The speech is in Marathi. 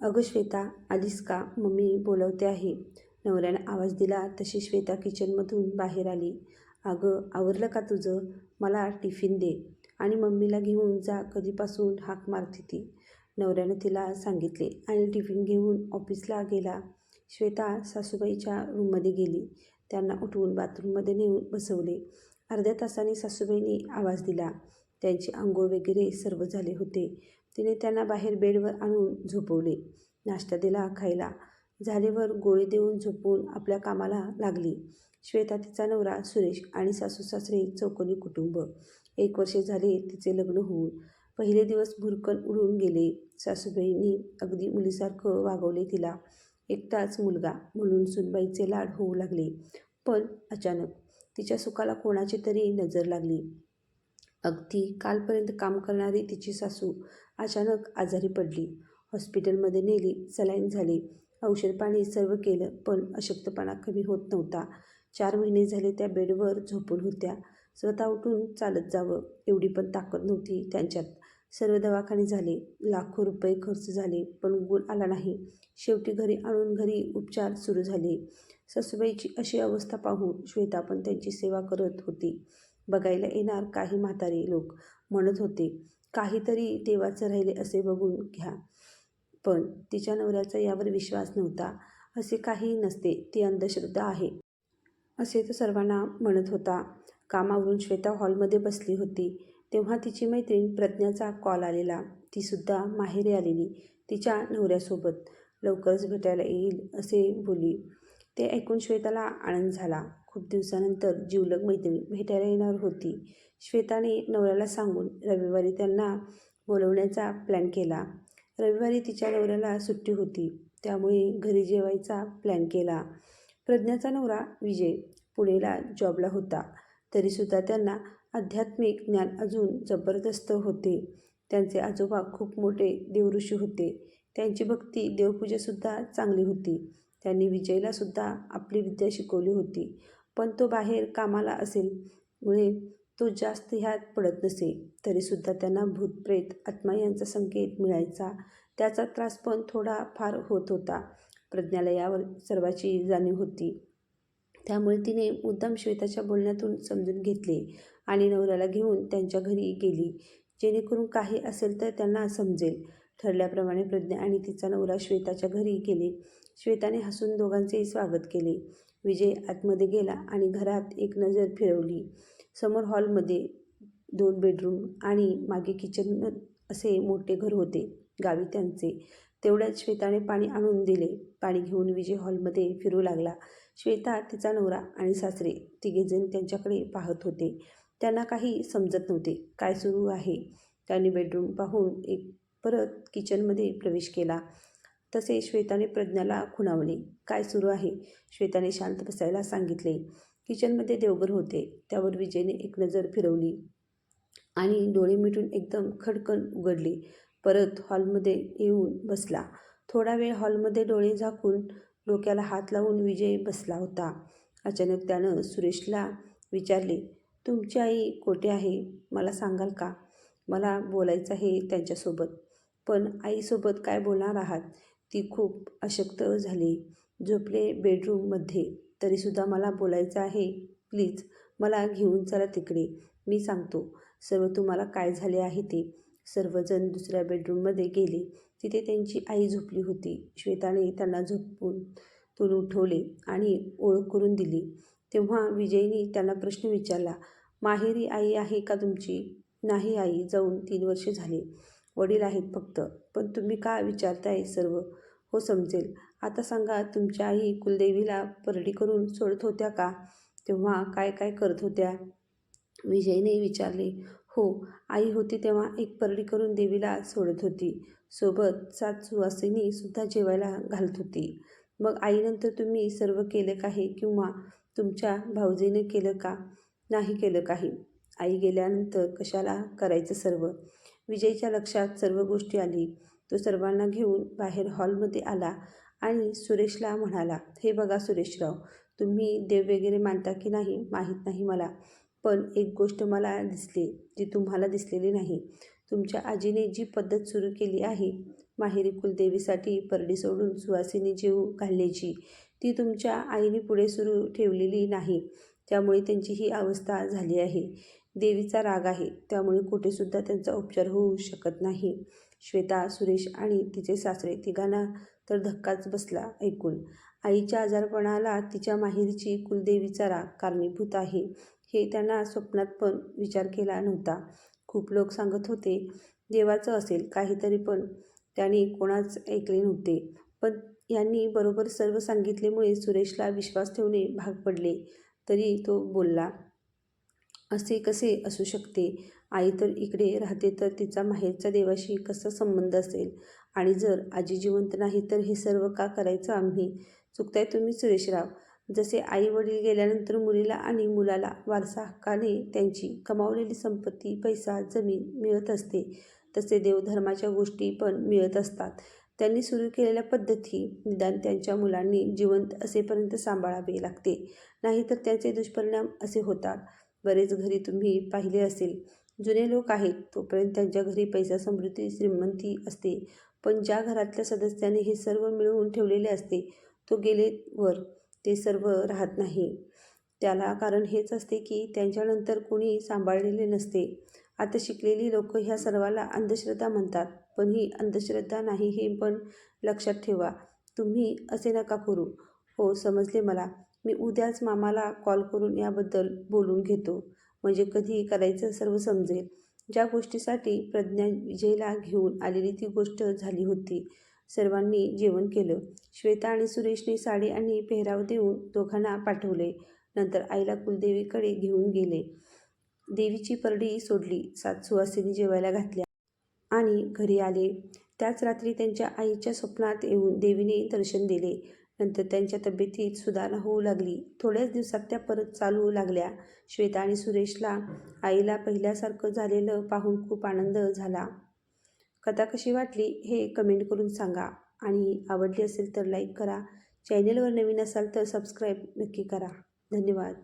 अगं श्वेता आलीस का? मम्मी बोलवते आहे. नवऱ्यानं आवाज दिला तशी श्वेता किचनमधून बाहेर आली. अगं आवरलं का तुझं? मला टिफिन दे. आणि मम्मीला घेऊन जा कधीपासून हाक मारते ती. नवऱ्यानं तिला सांगितले आणि टिफिन घेऊन ऑफिसला गेला. श्वेता सासूबाईच्या रूममध्ये गेली. त्यांना उठवून बाथरूममध्ये नेऊन बसवले. अर्ध्या तासाने सासूबाईने आवाज दिला. त्यांची आंघोळ वगैरे सर्व झाले होते. तिने त्यांना बाहेर बेडवर आणून झोपवले. नाश्ता दिला खायला. झालेवर गोळी देऊन झोपून आपल्या कामाला लागली. श्वेता तिचा नवरा सुरेश आणि सासू सासरे चौकोनी कुटुंब. एक वर्षे झाले तिचे लग्न होऊन. पहिले दिवस भुरकन उडून गेले. सासूबाईंनी अगदी मुलीसारखं वागवले तिला. एकटाच मुलगा म्हणून सुनबाईचे लाड होऊ लागले. पण अचानक तिच्या सुखाला कोणाची तरी नजर लागली. अगदी कालपर्यंत काम करणारी तिची सासू अचानक आजारी पडली. हॉस्पिटलमध्ये नेली सलाईन झाली. औषध पाणी सर्व केलं पण अशक्तपणा कमी होत नव्हता. चार महिने झाले त्या बेडवर झोपून होत्या. स्वतः उठून चालत जावं एवढी पण ताकद नव्हती त्यांच्यात. सर्व दवाखाने झाले लाखो रुपये खर्च झाले पण गुण आला नाही. शेवटी घरी आणून घरी उपचार सुरू झाले. सासूबाईची अशी अवस्था पाहून श्वेता पण त्यांची सेवा करत होती. बघायला येणार काही म्हातारी लोक म्हणत होते. काहीतरी देवाचं राहिले असे बघून घ्या. पण तिच्या नवऱ्याचा यावर विश्वास नव्हता. असे काही नसते. ती अंधश्रद्धा आहे. असे तो सर्वांना म्हणत होता. कामावरून श्वेता हॉलमध्ये बसली होती. तेव्हा तिची मैत्रीण प्रज्ञाचा कॉल आलेला. तीसुद्धा माहेरी आलेली. तिच्या नवऱ्यासोबत लवकरच भेटायला येईल असे बोली. ते ऐकून श्वेताला आनंद झाला. खूप दिवसानंतर जिवलग मैत्रीण भेटायला येणार होती. श्वेताने नवऱ्याला सांगून रविवारी त्यांना बोलवण्याचा प्लॅन केला. रविवारी तिच्या नवऱ्याला सुट्टी होती त्यामुळे घरी जेवायचा प्लॅन केला. प्रज्ञाचा नवरा विजय पुणेला जॉबला होता. तरीसुद्धा त्यांना आध्यात्मिक ज्ञान अजून जबरदस्त होते. त्यांचे आजोबा खूप मोठे देवऋषी होते. त्यांची भक्ती देवपूजासुद्धा चांगली होती. त्यांनी विजयलासुद्धा आपली विद्या शिकवली होती. पण तो बाहेर कामाला असेल. मुळे तो जास्त ह्यात पडत नसे. तरीसुद्धा त्यांना भूतप्रेत आत्मा यांचा संकेत मिळायचा. त्याचा त्रास पण थोडा फार होत होता. प्रज्ञाला यावर सर्वाची जाणीव होती. त्यामुळे तिने मुद्दाम श्वेताच्या बोलण्यातून समजून घेतले आणि नवऱ्याला घेऊन त्यांच्या घरी गेली. जेणेकरून काही असेल तर त्यांना समजेल. ठरल्याप्रमाणे प्रज्ञा आणि तिचा नवरा श्वेताच्या घरी गेले. श्वेताने हसून दोघांचेही स्वागत केले. विजय आतमध्ये गेला आणि घरात एक नजर फिरवली. समोर हॉलमध्ये दोन बेडरूम आणि मागे किचन असे मोठे घर होते गावी त्यांचे. तेवढ्यात श्वेताने पाणी आणून दिले. पाणी घेऊन विजय हॉलमध्ये फिरू लागला. श्वेता तिचा नवरा आणि सासरे तिघेजण त्यांच्याकडे पाहत होते. त्यांना काही समजत नव्हते. काय सुरू आहे? त्यांनी बेडरूम पाहून एक परत किचनमध्ये प्रवेश केला. तसे श्वेताने प्रज्ञाला खुणावले. काय सुरू आहे? श्वेताने शांत बसायला सांगितले. किचनमध्ये देवघर होते. त्यावर विजयने एक नजर फिरवली आणि डोळे मिटून एकदम खडकन उघडले. परत हॉलमध्ये येऊन बसला. थोडा वेळ हॉलमध्ये डोळे झाकून डोक्याला हात लावून विजय बसला होता. अचानक त्यानं सुरेशला विचारले तुमची आई कोठे आहे? मला सांगाल का? मला बोलायचं आहे त्यांच्यासोबत. पण आईसोबत काय बोलणार आहात? ती खूप अशक्त झाली. झोपले बेडरूममध्ये. तरीसुद्धा मला बोलायचं आहे. प्लीज मला घेऊन चला तिकडे. मी सांगतो. सर्व तुम्हाला काय झाले आहे ते. सर्वजण दुसऱ्या बेडरूममध्ये गेले. तिथे त्यांची आई झोपली होती. श्वेताने त्यांना झोपून तून उठवले आणि ओळख करून दिली. तेव्हा विजयनी त्यांना प्रश्न विचारला माहेरी आई आहे का तुमची? नाही आई जाऊन तीन वर्षे झाले. वडील आहेत फक्त. पण तुम्ही का विचारताय सर्व? हो समजेल. आता सांगा तुमच्या आई कुलदेवीला परडी करून सोडत होत्या का? तेव्हा काय काय करत होत्या? विजयने विचारले हो आई होती तेव्हा एक परडी करून देवीला सोडत होती. सोबत सात सुवासिनीसुद्धा जेवायला घालत होती. मग आईनंतर तुम्ही सर्व केलं काही किंवा तुमच्या भाऊजीने केलं का? नाही केलं काही. आई गेल्यानंतर कशाला करायचं सर्व? विजयच्या लक्षात सर्व गोष्टी आली. तो सर्वांना घेऊन बाहेर हॉलमध्ये आला आणि सुरेशला म्हणाला हे बघा सुरेशराव तुम्ही देव वगैरे मानता की नाही माहीत नाही मला पण एक गोष्ट मला दिसली जी तुम्हाला दिसलेली नाही. तुमच्या आजीने जी पद्धत सुरू केली आहे माहेरी कुलदेवीसाठी परडी सोडून सुवासिनी जीव घालण्याची ती तुमच्या आईने पुढे सुरू ठेवलेली नाही. त्यामुळे त्यांची ही अवस्था झाली आहे. देवीचा राग आहे. त्यामुळे कुठेसुद्धा त्यांचा उपचार होऊ शकत नाही. श्वेता सुरेश आणि तिचे सासरे तिघांना तर धक्काच बसला ऐकून. आईच्या आजारपणाला तिच्या माहेरची कुलदेवीचा राग कारणीभूत आहे. हे त्यांना स्वप्नात पण विचार केला नव्हता. खूप लोक सांगत होते देवाचं असेल काहीतरी पण त्याने कोणाच ऐकले नव्हते. पण यांनी बरोबर सर्व सांगितल्यामुळे सुरेशला विश्वास ठेवणे भाग पडले. तरी तो बोलला असे कसे असू शकते? आई तर इकडे राहते तर तिचा माहेरच्या देवाशी कसा संबंध असेल? आणि जर आजी जिवंत नाही तर हे सर्व का करायचं आम्ही? चुकताय तुम्ही सुरेशराव. जसे आई वडील गेल्यानंतर मुलीला आणि मुलाला वारसा हक्काने त्यांची कमावलेली संपत्ती पैसा जमीन मिळत असते तसे देवधर्माच्या गोष्टी पण मिळत असतात. त्यांनी सुरू केलेल्या पद्धती निदान त्यांच्या मुलांनी जिवंत असेपर्यंत सांभाळावे लागते. नाहीतर त्याचे दुष्परिणाम असे होतात. बरेच घरी तुम्ही पाहिले असेल. जुने लोक आहेत तोपर्यंत त्यांच्या घरी पैसा समृद्धी श्रीमंती असते. पण ज्या घरातल्या सदस्याने हे सर्व मिळवून ठेवलेले असते तो गेलेवर ते सर्व राहत नाही. त्याला कारण हेच असते की त्यांच्यानंतर कोणी सांभाळलेले नसते. आता शिकलेली लोक ह्या सर्वाला अंधश्रद्धा म्हणतात पण ही अंधश्रद्धा नाही हे पण लक्षात ठेवा. तुम्ही असे नका करू. हो समजले मला. मी उद्याच मामाला कॉल करून याबद्दल बोलून घेतो. म्हणजे कधी करायचं सर्व समजेल. ज्या गोष्टीसाठी प्रज्ञा विजयला घेऊन आलेली ती गोष्ट झाली होती. सर्वांनी जेवण केलं. श्वेता आणि सुरेशने साडी आणि पेहराव देऊन दोघांना पाठवले. नंतर आईला कुलदेवीकडे घेऊन गेले. देवीची परडी सोडली. सात सुवासिनी जेवायला घातल्या आणि घरी आले. त्याच रात्री त्यांच्या आईच्या स्वप्नात येऊन देवीने दर्शन दिले. नंतर त्यांच्या तब्येतीत सुधारणा होऊ लागली. थोड्याच दिवसात त्या परत चालू लागल्या. श्वेता आणि सुरेशला आईला पहिल्यासारखं झालेलं पाहून खूप आनंद झाला. कथा कशी वाटली हे कमेंट करून सांगा. आणि आवडली असेल तर लाईक करा. चॅनेलवर नवीन असाल तर सबस्क्राईब नक्की करा. धन्यवाद.